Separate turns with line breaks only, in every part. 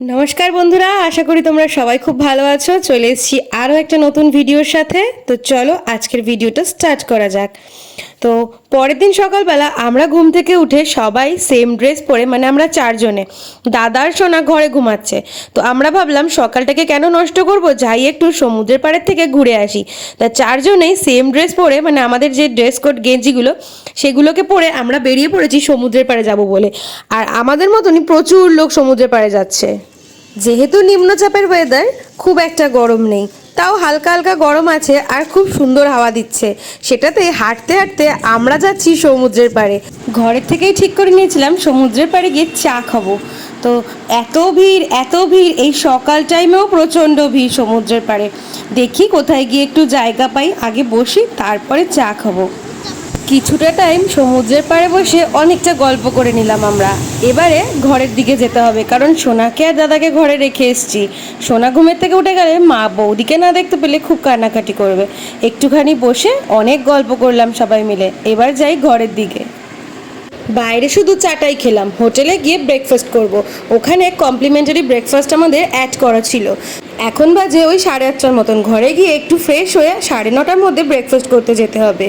নমস্কার বন্ধুরা, আশা করি তোমরা সবাই খুব ভালো আছো। চলে এসেছি আরও একটা নতুন ভিডিওর সাথে। তো চলো আজকের ভিডিওটা স্টার্ট করা যাক। তো পরের দিন সকালবেলা আমরা ঘুম থেকে উঠে সবাই সেম ড্রেস পরে মানে আমরা চারজনে দাদার সোনা ঘরে ঘুমাচ্ছে। তো আমরা ভাবলাম সকালটাকে কেন নষ্ট করব? যাই একটু সমুদ্রের পাড়ের থেকে ঘুরে আসি। তা চারজনেই সেম ড্রেস পরে মানে আমাদের যে ড্রেস কোড গেঞ্জিগুলো, সেগুলোকে পরে আমরা বেরিয়ে পড়েছি সমুদ্রের পাড়ে যাব বলে। আর আমাদের মতনই প্রচুর লোক সমুদ্রের পাড়ে যাচ্ছে। যেহেতু নিম্নচাপের ওয়েদার খুব একটা গরম নেই। তাও হালকা হালকা গরম আছে আর খুব সুন্দর হাওয়া দিচ্ছে। সেটাতে হাঁটতে হাঁটতে আমরা যাচ্ছি সমুদ্রের পাড়ে। ঘরের থেকেই ঠিক করে নিয়েছিলাম, সমুদ্রের পাড়ে গিয়ে চা খাব। তো এত ভিড় এত ভিড়, এই সকাল টাইমেও প্রচণ্ড ভিড় সমুদ্রের পাড়ে। দেখি কোথায় গিয়ে একটু জায়গা পাই, আগে বসি, তারপরে চা খাব। কিছুটা টাইম সমুদ্রের পাড়ে বসে অনেকটা গল্প করে নিলাম আমরা। এবারে ঘরের দিকে যেতে হবে, কারণ সোনাকে আর দাদাকে ঘরে রেখে এসেছি। সোনা ঘুমের থেকে উঠে গেলে মা বৌদিকে না দেখতে পেলে খুব কান্নাকাটি করবে। একটুখানি বসে অনেক গল্প করলাম সবাই মিলে। এবার যাই ঘরের দিকে। বাইরে শুধু চাটাই খেলাম, হোটেলে গিয়ে ব্রেকফাস্ট করব। ওখানে কমপ্লিমেন্টারি ব্রেকফাস্ট আমাদের অ্যাড করা ছিল। এখন বাজে ওই সাড়ে আটটার মতন। ঘরে গিয়ে একটু ফ্রেশ হয়ে সাড়ে নটার মধ্যে ব্রেকফাস্ট করতে যেতে হবে।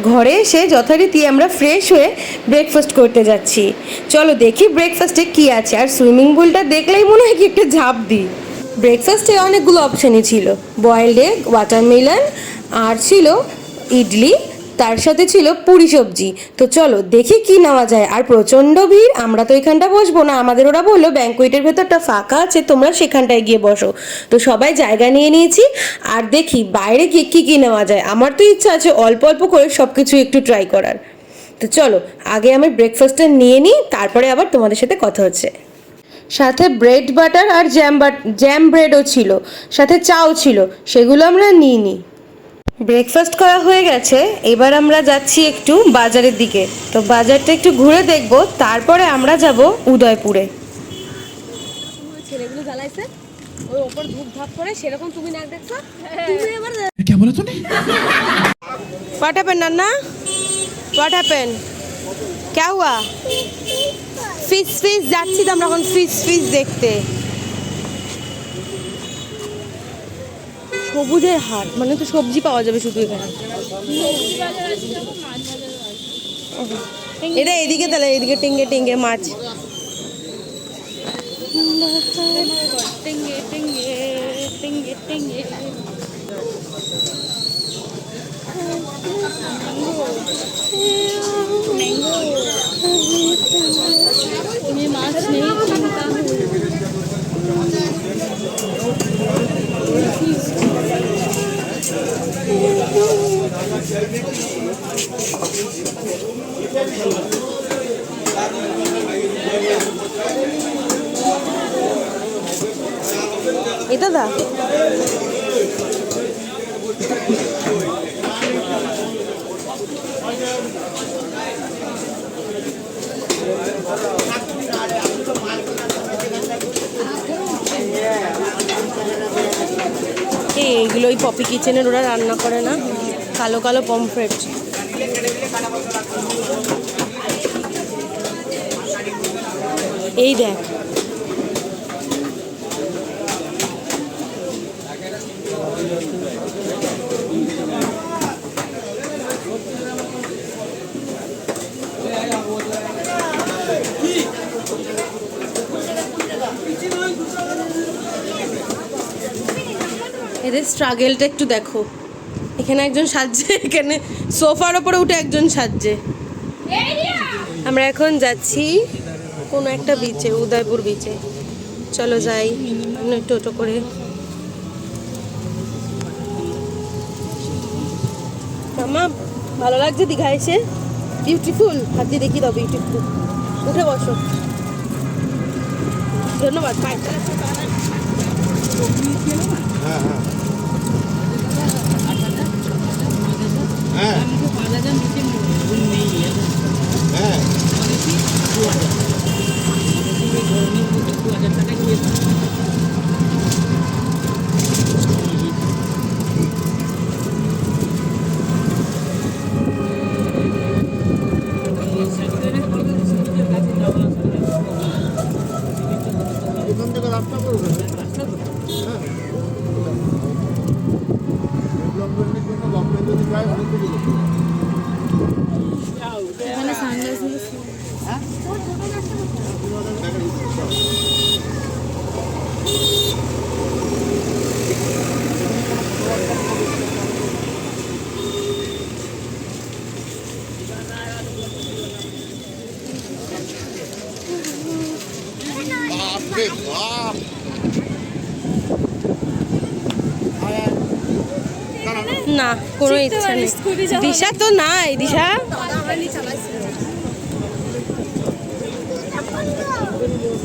ঘরে এসে যথারীতি আমরা ফ্রেশ হয়ে ব্রেকফাস্ট করতে যাচ্ছি। চলো দেখি ব্রেকফাস্টে কি আছে। আর সুইমিং পুলটা দেখলেই মনে হয় কি একটা ঝাঁপ দিই ব্রেকফাস্টে অনেকগুলো অপশানই ছিল। বয়েলড এগ ওয়াটারমেলন আর ছিল ইডলি। তার সাথে ছিল পুরি সবজি। তো চলো, দেখি কি নেওয়া যায়। আর প্রচণ্ড ভিড়, আমরা তো এখানটা বসবো না। আমাদের ওরা বলল ব্যাঙ্কুয়েটের ভেতরটা ফাঁকা আছে, তোমরা সেখানটায় গিয়ে বসো। তো সবাই জায়গা নিয়ে নিয়েছি। আর দেখি, বাইরে গিয়ে কী কী নেওয়া যায়। আমার তো ইচ্ছা আছে অল্প অল্প করে সব কিছু একটু ট্রাই করার। তো চলো, আগে আমি ব্রেকফাস্টটা নিয়ে নিই, তারপরে আবার তোমাদের সাথে কথা হচ্ছে। সাথে ব্রেড বাটার আর জ্যাম বাট জ্যাম ব্রেডও ছিল। সাথে চাও ছিল, সেগুলো আমরা নিই নি ব্রেকফাস্ট করা হয়ে গেছে এবার আমরা যাচ্ছি একটু বাজারের দিকে তো বাজারটা একটু ঘুরে দেখব তারপরে আমরা যাব উদয়পুরে
ছেলেগুলো জ্বালাইছে ওই ওপর ধূপ ধাপ করে সেরকম তুমি না দেখছো তুমি এবার
क्या बोला तूने
व्हाट हैपन नन्ना व्हाट हैपन क्या हुआ ফিস ফিস যাচ্ছি তো আমরা এখন ফিস ফিস দেখতে সবুজের হাট। মানে তো সবজি পাওয়া যাবে শুধু এখানে। এটা এদিকে তাহলে এদিকে টিঙ্গে টিঙ্গে মাছ।
টেঙ্গে টেঙ্গে
এটা দা। এই এইগুলো ওই পপি কিচেনের ওরা রান্না করে না? কালো কালো পমফ্রেট এই দেখ। এদের স্ট্রাগেলটা একটু দেখো। এখানে একজন সাজছে, এখানে সোফার ওপরে উঠে একজন সাজছে। আমরা এখন যাচ্ছি কোনো একটা বিচে উদয়পুর বিচে চলো যাই টোটো করে। মামা, ভালো লাগছে দীঘা এসে? বিউটিফুল হাত দিয়ে দেখিয়ে দাও বিউটিফুল উঠে বসো। ধন্যবাদ
এখান থেকে বাপ
না কোনো ইচ্ছা নেই। দিশা তো নাই দিশা।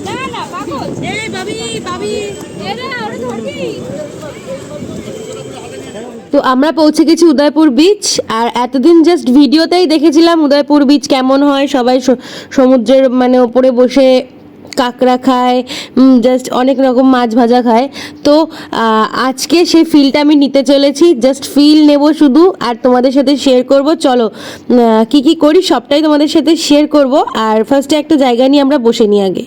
না না পাগল এই বাবি বাবি এরা ওরে ধরবি।
তো আমরা পৌঁছে গেছি উদয়পুর বিচ আর এতদিন জাস্ট ভিডিওতেই দেখেছিলাম উদয়পুর বিচ কেমন হয় সবাই স- সমুদ্রের মানে ওপরে বসে কাঁকড়া খায় জাস্ট অনেক রকম মাছ ভাজা খায়। তো আজকে সেই ফিলটা আমি নিতে চলেছি জাস্ট ফিল নেব শুধু, আর তোমাদের সাথে শেয়ার করব। চলো কি কি করি সবটাই তোমাদের সাথে শেয়ার করব। আর ফার্স্টে একটা জায়গা নিয়ে আমরা বসে নিই আগে।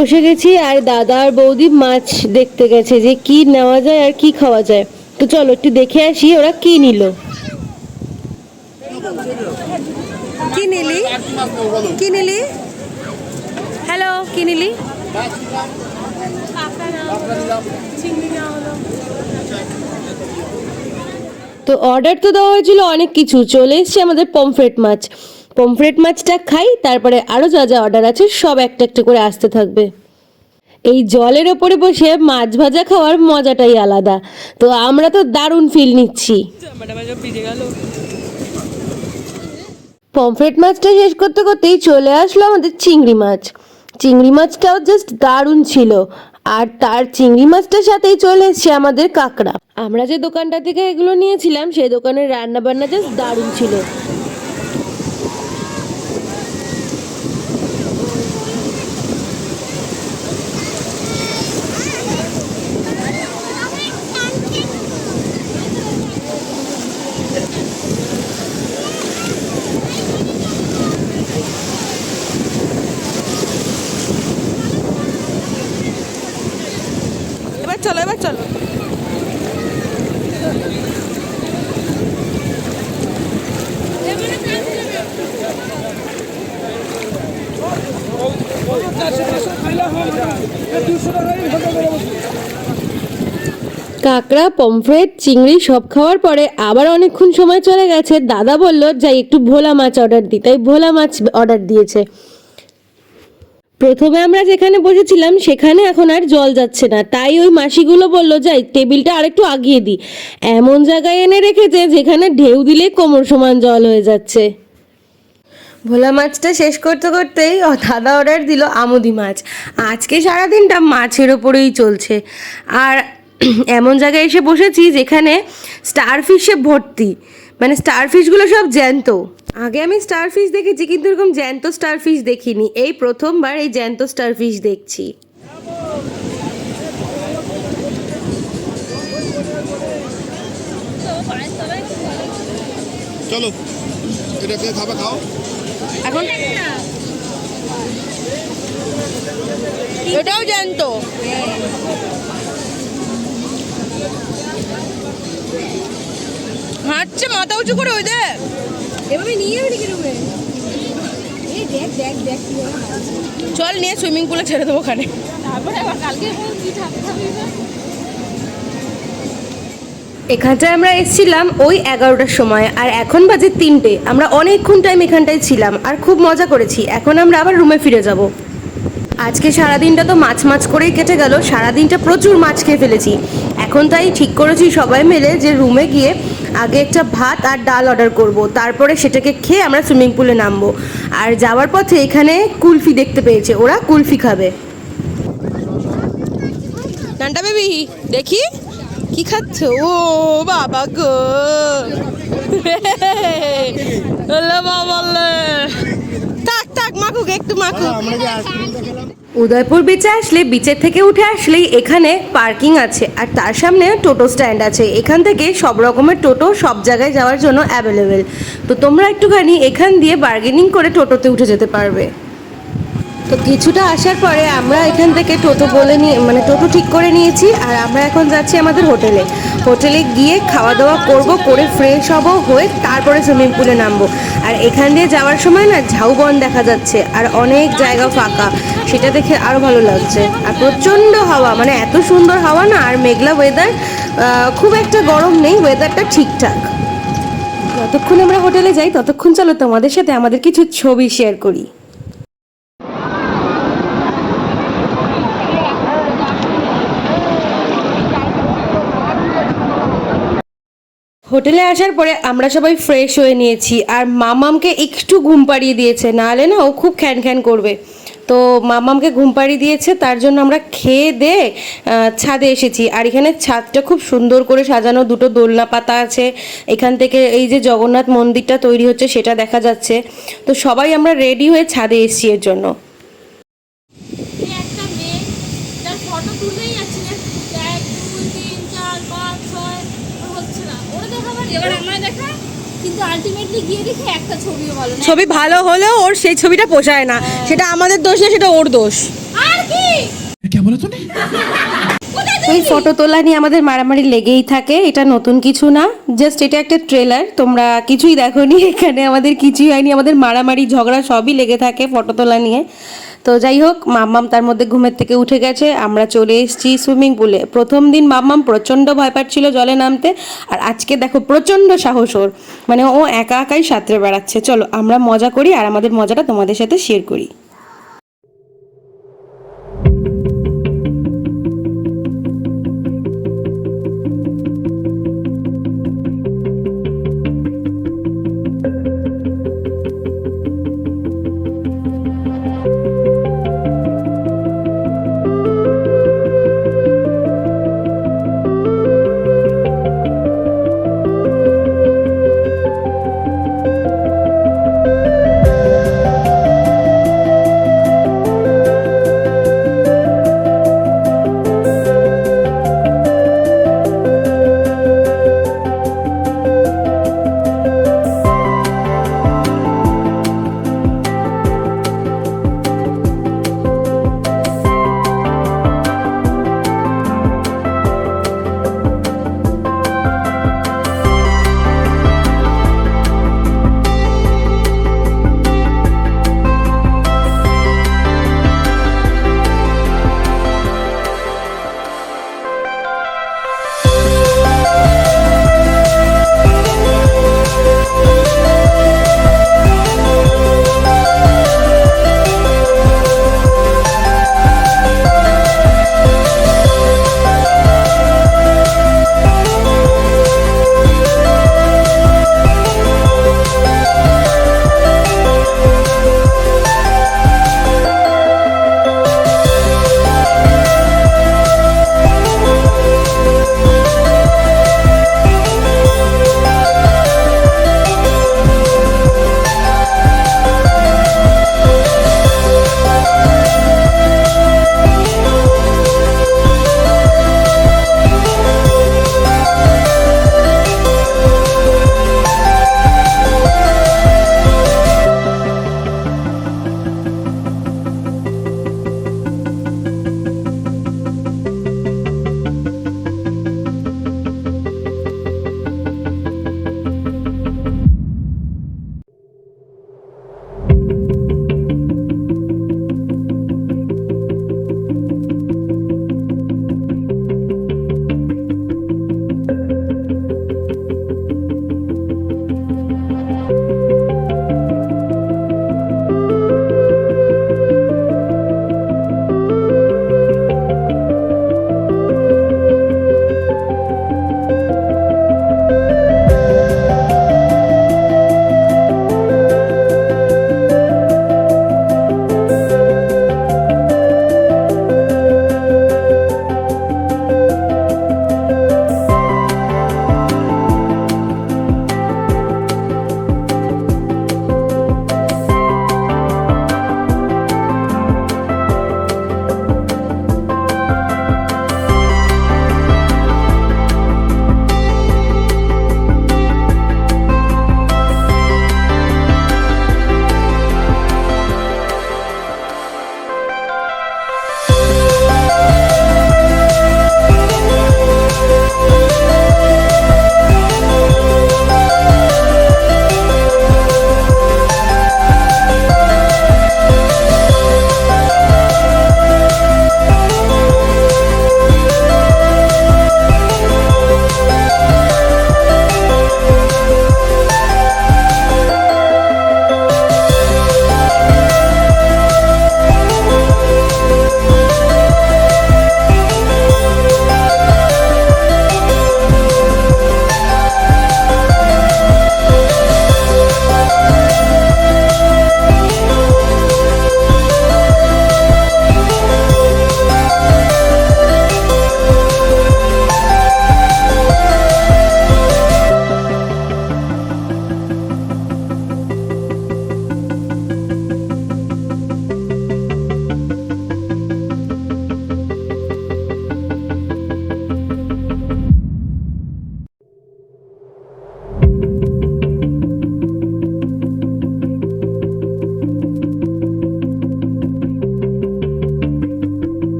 বসে গেছি আর দাদা আর বৌদি মাছ দেখতে গেছে যে কি নেওয়া যায় আর কি খাওয়া যায়। তো চলো একটু দেখে আসি ওরা কি নিল। কি নিলি? কি নিলি? হ্যালো কি নিলি? তো অর্ডার তো দেওয়া হয়েছিল অনেক কিছু। চলে এসছে আমাদের পমফ্রেট মাছ। পমফ্রেট মাছটা খাই, তারপরে আরও যা যা অর্ডার আছে সব একটা একটা করে আসতে থাকবে। এই জলের ওপরে বসে মাছ ভাজা খাওয়ার মজাটাই আলাদা। তো আমরা তো দারুণ ফিল নিচ্ছি। পমফ্রেট মাছটা শেষ করতে করতেই চলে আসলো আমাদের চিংড়ি মাছ। চিংড়ি মাছটাও জাস্ট দারুণ ছিল। আর তার চিংড়ি মাছটার সাথেই চলে এসছে আমাদের কাঁকড়া। আমরা যে দোকানটা থেকে এগুলো নিয়েছিলাম, সেই দোকানের রান্না বান্না জাস্ট দারুণ ছিল এবার চলো, এবার চলো। কাঁকড়া, পমফ্রেট, চিংড়ি সব খাওয়ার পরে আবার অনেকক্ষণ সময় চলে গেছে। দাদা বলল, যাই একটু ভোলা মাছ অর্ডার দিই তাই ভোলা মাছ অর্ডার দিয়েছে। প্রথমে আমরা যেখানে বসেছিলাম, সেখানে এখন আর জল যাচ্ছে না। তাই ওই মাসিগুলো বলল, যাই, টেবিলটা আরেকটু আগিয়ে দিই। এমন জায়গায় এনে রেখেছে, যেখানে ঢেউ দিলে কোমর সমান জল হয়ে যাচ্ছে। ভোলা মাছটা শেষ করতে করতেই দাদা অর্ডার দিল আমুদি মাছ। আজকে সারাদিনটা মাছের ওপরেই চলছে। আর এমন জায়গায় এসে বসেছি, যেখানে স্টারফিশে ভর্তি। মানে স্টারফিশগুলো সব জ্যান্ত। আগে আমি স্টারফিশ দেখেছি কিন্তু এরকম জ্যান্ত স্টারফিশ দেখিনি। এই প্রথমবার এই জ্যান্ত স্টারফিশ দেখছি।
চলো এটা কে খাবে খাও।
এখন এটাও জ্যান্ত। হাঁটছে মাথা উঁচু করে ওই দেখ।
এভাবে নিয়ে যাবি নাকি রুমে।
চল নিয়ে সুইমিং পুলে ছেড়ে দেবো ওখানে।
তারপরে আবার কালকে কি ঠাকুর ঠাকুর
এখানটায় আমরা এসেছিলাম ওই এগারোটার সময় আর এখন বাজে তিনটে। আমরা অনেকক্ষণ টাইম এখানটায় ছিলাম আর খুব মজা করেছি। এখন আমরা আবার রুমে ফিরে যাব। আজকে সারাদিনটা তো মাছ মাছ করেই কেটে গেল, সারাদিনটা প্রচুর মাছ খেয়ে ফেলেছি। এখন তাই ঠিক করেছি সবাই মিলে যে রুমে গিয়ে আগে একটা ভাত আর ডাল অর্ডার করব, তারপরে সেটাকে খেয়ে আমরা সুইমিং পুলে নামবো। আর যাওয়ার পথে এখানে কুলফি দেখতে পেয়েছে, ওরা কুলফি খাবে। নান্টা বেবি, দেখি? কি খাচ্ছ? ও বাবা গো। ওলে বাবালে তাক তাক মাখুক একটু মাখুক। উদয়পুর বিচে আসলে বিচের থেকে উঠে আসলেই এখানে পার্কিং আছে। আর তার সামনে টোটো স্ট্যান্ড আছে। এখান থেকে সব রকমের টোটো সব জায়গায় যাওয়ার জন্য অ্যাভেলেবেল তো তোমরা একটুখানি এখান দিয়ে বার্গেনিং করে টোটোতে উঠে যেতে পারবে। তো কিছুটা আসার পরে আমরা এখান থেকে টোটো বলে নিয়ে মানে টোটো ঠিক করে নিয়েছি আর আমরা এখন যাচ্ছি আমাদের হোটেলে। হোটেলে গিয়ে খাওয়া দাওয়া করব, করে ফ্রেশ হব, হয়ে তারপরে সুইমিং পুলে নামবো। আর এখান দিয়ে যাওয়ার সময় না ঝাউবন দেখা যাচ্ছে আর অনেক জায়গা ফাঁকা। সেটা দেখে আরও ভালো লাগছে। আর প্রচণ্ড হাওয়া মানে এত সুন্দর হাওয়া না আর মেঘলা ওয়েদার খুব একটা গরম নেই ওয়েদারটা ঠিকঠাক। যতক্ষণ আমরা হোটেলে যাই, ততক্ষণ চলো তোমাদের সাথে আমাদের কিছু ছবি শেয়ার করি। হোটেলে আসার পরে আমরা সবাই ফ্রেশ হয়ে নিয়েছি। আর মামামকে একটু ঘুম পাড়িয়ে দিয়েছে, নাহলে না ও খুব খ্যান খ্যান করবে। তো মামামকে ঘুম পাড়িয়ে দিয়েছে, তার জন্য আমরা খেয়ে দে ছাদে এসেছি। আর এখানে ছাদটা খুব সুন্দর করে সাজানো, দুটো দোলনা পাতা আছে। এখান থেকে এই যে জগন্নাথ মন্দিরটা তৈরি হচ্ছে, সেটা দেখা যাচ্ছে। তো সবাই আমরা রেডি হয়ে ছাদে এসেছি এর জন্য।
একটা মেয়ে ফটো তুলতেই যাচ্ছে না এক দুই তিন চার পাঁচ ছয় ওর হচ্ছে না ওরা দেখাবার
ছবি ভালো হলেও ওর সেই ছবিটা পোষায় না। সেটা আমাদের দোষ না সেটা ওর দোষ। ওই ফটো তোলা নিয়ে আমাদের মারামারি লেগেই থাকে এটা নতুন কিছু না। জাস্ট এটা একটা ট্রেলার তোমরা কিছুই দেখো নি এখানে আমাদের কিছুই হয়নি আমাদের মারামারি ঝগড়া সবই লেগে থাকে ফটো তোলা নিয়ে। তো যাই হোক, মাম্মাম তার মধ্যে ঘুমের থেকে উঠে গেছে। আমরা চলে এসেছি সুইমিং পুলে। প্রথম দিন মাম্মাম প্রচণ্ড ভয় পাচ্ছিল জলে নামতে। আর আজকে দেখো, প্রচণ্ড সাহস ওর। মানে ও একা একাই সাঁতরে বেড়াচ্ছে। চলো, আমরা মজা করি আর আমাদের মজাটা তোমাদের সাথে শেয়ার করি।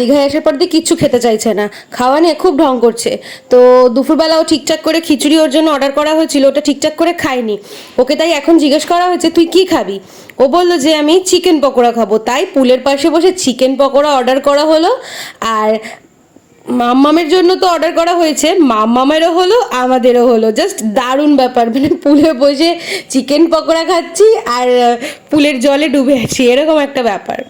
দীঘায় আসার পর দিয়ে কিচ্ছু খেতে চাইছে না। খাওয়া নিয়ে খুব ঢং করছে। তো দুপুরবেলাও ঠিকঠাক করে খিচুড়ি ওর জন্য অর্ডার করা হয়েছিল, ওটা ঠিকঠাক করে খায়নি। ওকে তাই এখন জিজ্ঞেস করা হয়েছে, তুই কি খাবি? ও বলল যে, আমি চিকেন পকোড়া খাব। তাই পুলের পাশে বসে চিকেন পকোড়া অর্ডার করা হলো। আর মাম্মামের জন্য তো অর্ডার করা হয়েছে, মাম্মামেরও হলো, আমাদেরও হলো। জাস্ট দারুণ ব্যাপার। মানে পুলে বসে চিকেন পকোড়া খাচ্ছি আর পুলের জলে ডুবে আছি। এরকম একটা ব্যাপার।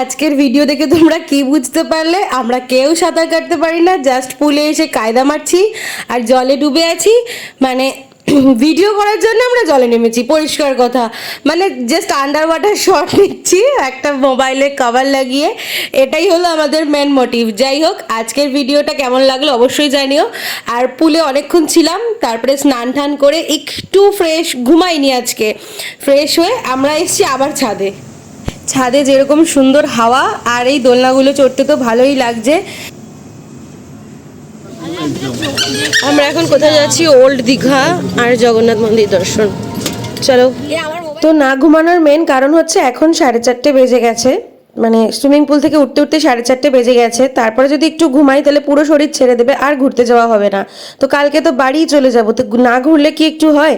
আজকের ভিডিও দেখে তোমরা কি বুঝতে পারলে? আমরা কেউ সাঁতার কাটতে পারি না জাস্ট পুলে এসে কায়দা মারছি আর জলে ডুবে আছি। মানে ভিডিও করার জন্য আমরা জলে নেমেছি, পরিষ্কার কথা। মানে জাস্ট আন্ডার ওয়াটার শট নিচ্ছি, একটা মোবাইলে কভার লাগিয়ে। এটাই হলো আমাদের মেন মোটিভ যাই হোক, আজকের ভিডিওটা কেমন লাগল অবশ্যই জানিও। আর পুলে অনেকক্ষণ ছিলাম, তারপরে স্নান টান করে একটু ফ্রেশ ঘুমাইনি আজকে। ফ্রেশ হয়ে আমরা এসেছি আবার ছাদে। ছাদে যেরকম সুন্দর হাওয়া আর এই দোলনাগুলো চড়তে তো ভালোই লাগছে। আমরা এখন কোথায় যাচ্ছি? ওল্ড দীঘা আর জগন্নাথ মন্দির দর্শন। চলো। তো না ঘুমানোর মেন কারণ হচ্ছে এখন সাড়ে চারটে বেজে গেছে। মানে সুইমিং পুল থেকে উঠতে উঠতে সাড়ে চারটে বেজে গেছে। তারপরে যদি একটু ঘুমাই তাহলে পুরো শরীর ছেড়ে দেবে আর ঘুরতে যাওয়া হবে না। তো কালকে তো বাড়িই চলে যাব। তো না ঘুরলে কি একটু হয়?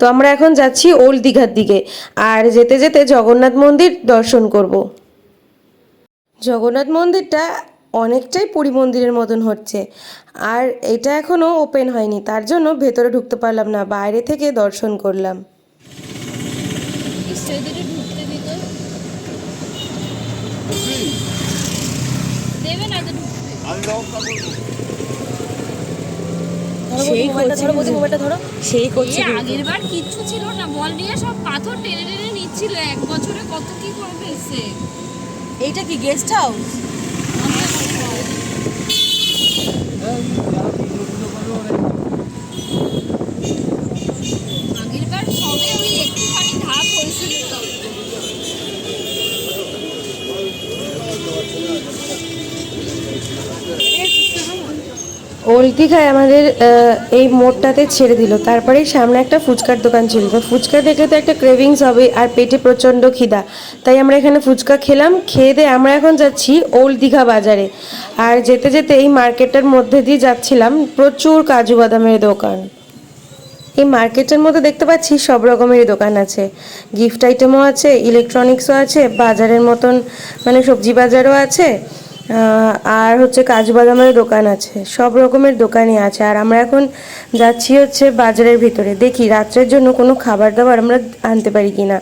তো আমরা এখন যাচ্ছি ওল্ড দীঘার দিকে আর যেতে যেতে জগন্নাথ মন্দির দর্শন করব। জগন্নাথ মন্দিরটা অনেকটাই পুরী মন্দিরের মতন হচ্ছে আর এটা এখনও ওপেন হয়নি তার জন্য ভেতরে ঢুকতে পারলাম না বাইরে থেকে দর্শন করলাম।
সেদিকে ঢুকতে দিত দেবে না তো
ধরো
সেই
করছে আগের বার কিচ্ছু ছিল না। বল নিয়ে সব পাথর টেনে টেনে নিচ্ছিল। এক বছরে কত কি করে ফেলছে।
এইটা কি গেস্ট হাউস
আগের
ওল্ড দীঘায় আমাদের এই মোড়টাতে ছেড়ে দিল। তারপরে সামনে একটা ফুচকার দোকান ছিল। তো ফুচকা দেখলে তো একটা ক্রেভিংস হবে আর পেটে প্রচণ্ড খিদা। তাই আমরা এখানে ফুচকা খেলাম। খেয়ে দিয়ে আমরা এখন যাচ্ছি ওল্ড দীঘা বাজারে। আর যেতে যেতে এই মার্কেটের মধ্যে দিয়ে যাচ্ছিলাম প্রচুর কাজু বাদামের দোকান। এই মার্কেটের মধ্যে দেখতে পাচ্ছি সব রকমেরই দোকান আছে। গিফট আইটেমও আছে ইলেকট্রনিক্সও আছে, বাজারের মতন মানে সবজি বাজারও আছে। আর হচ্ছে কাজু বাদামের দোকান আছে। সব রকমের দোকানই আছে। আর আমরা এখন যাচ্ছি হচ্ছে বাজারের ভিতরে। দেখি রাত্রের জন্য কোনো খাবার দাবার আমরা আনতে পারি কি না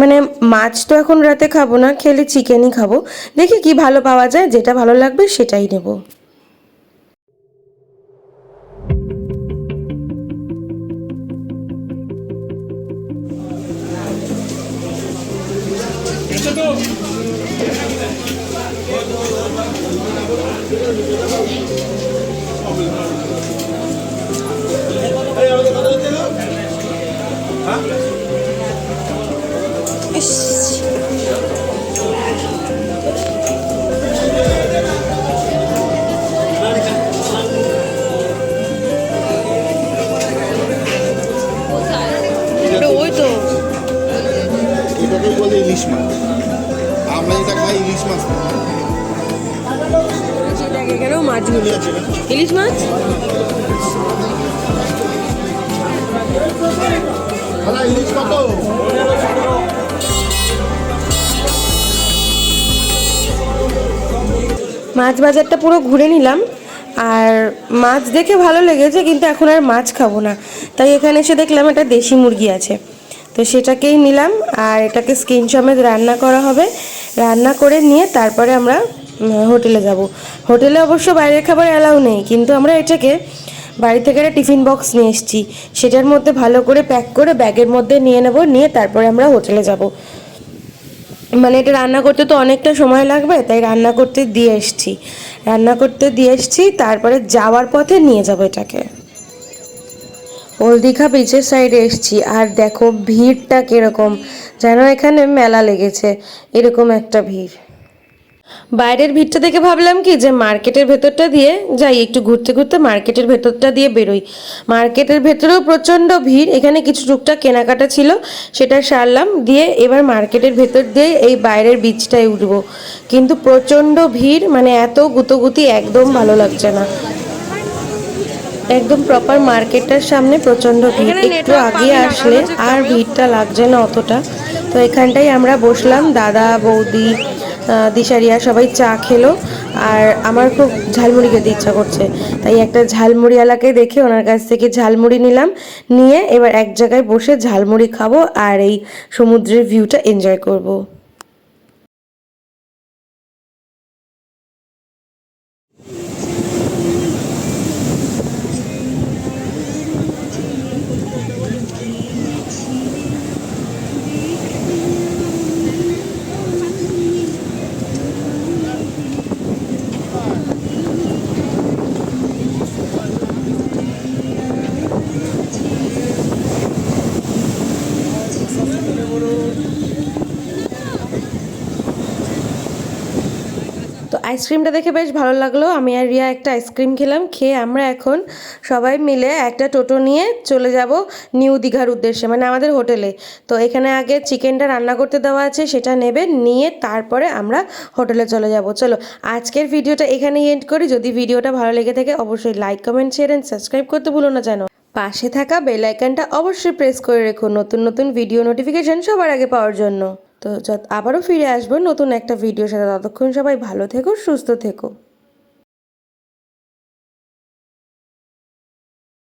মানে মাছ তো এখন রাতে খাব না, খেলে চিকেনই খাব। দেখি কি ভালো পাওয়া যায়, যেটা ভালো লাগবে সেটাই নেব। ওই তো
এটাকে বলে ইলিশ মাছ আমরা যেটা খাই ইলিশ মাছ না।
কেন মাছগুলো? ইলিশ মাছ?
ইলিশ কত?
মাছ বাজারটা পুরো ঘুরে নিলাম। আর মাছ দেখে ভালো লেগেছে কিন্তু এখন আর মাছ খাব না। তাই এখানে এসে দেখলাম একটা দেশি মুরগি আছে। তো সেটাকেই নিলাম আর এটাকে স্কিন সমেত রান্না করা হবে। রান্না করে নিয়ে তারপরে আমরা হোটেলে যাব। হোটেলে অবশ্য বাইরের খাবার অ্যালাউ নেই, কিন্তু আমরা এটাকে বাড়ি থেকে একটা টিফিন বক্স নিয়ে এসেছি। সেটার মধ্যে ভালো করে প্যাক করে ব্যাগের মধ্যে নিয়ে নেব, নিয়ে তারপরে আমরা হোটেলে যাব। মানে এটা রান্না করতে তো অনেকটা সময় লাগবে, তাই রান্না করতে দিয়ে এসছি। রান্না করতে দিয়ে এসছি, তারপরে যাওয়ার পথে নিয়ে যাব এটাকে। ওল দীঘা বিচের সাইডে এসছি, আর দেখো ভিড়টা কীরকম। যেন এখানে মেলা লেগেছে, এরকম একটা ভিড়। বাইরের ভিড়টা দেখে ভাবলাম কি যে মার্কেটের ভেতরটা দিয়ে যাই একটু ঘুরতে ঘুরতে মার্কেটের ভেতরটা দিয়ে বেরোই। মার্কেটের ভেতরেও প্রচণ্ড ভিড় এখানে কিছু টুকটাক কেনাকাটা ছিল সেটা সারলাম দিয়ে এবার মার্কেটের ভেতর দিয়ে এই বাইরের বীজটায় উঠবো। কিন্তু প্রচণ্ড ভিড় মানে এত গুতোগুতি একদম ভালো লাগছে না। একদম প্রপার মার্কেটটার সামনে প্রচণ্ড ভিড়। একটু আগে আসলে আর ভিড়টা লাগছে না অতটা। তো এখানটাই আমরা বসলাম দাদা বৌদি দিশারিয়া সবাই চা খেলো, আর আমার খুব ঝালমুড়ি খেতে ইচ্ছা করছে। তাই একটা ঝালমুড়িওয়ালাকে দেখে ওনার কাছ থেকে ঝালমুড়ি নিলাম, নিয়ে এবার এক জায়গায় বসে ঝালমুড়ি খাব আর এই সমুদ্রের ভিউটা এনজয় করব তো আইসক্রিমটা দেখে বেশ ভালো লাগল। আমি আর রিয়া একটা আইসক্রিম খেলাম, খেয়ে আমরা এখন সবাই মিলে একটা টোটো নিয়ে চলে যাব নিউ দীঘার উদ্দেশ্যে মানে আমাদের হোটেলে। তো এখানে আগে চিকেনটা রান্না করতে দেওয়া আছে, সেটা নেবে, নিয়ে তারপরে আমরা হোটেলে চলে যাব। চলো, আজকের ভিডিওটা এখানেই এন্ড করি। যদি ভিডিওটা ভালো লেগে থাকে, অবশ্যই like comment share and subscribe করতে ভুলো না যেন। পাশে থাকা বেল আইকনটা অবশ্যই প্রেস করে রেখো, নতুন নতুন ভিডিও নোটিফিকেশন সবার আগে পাওয়ার জন্য। তো আবারও ফিরে আসব নতুন একটা ভিডিও সাথে ততক্ষণ সবাই ভালো থেকো সুস্থ থেকো।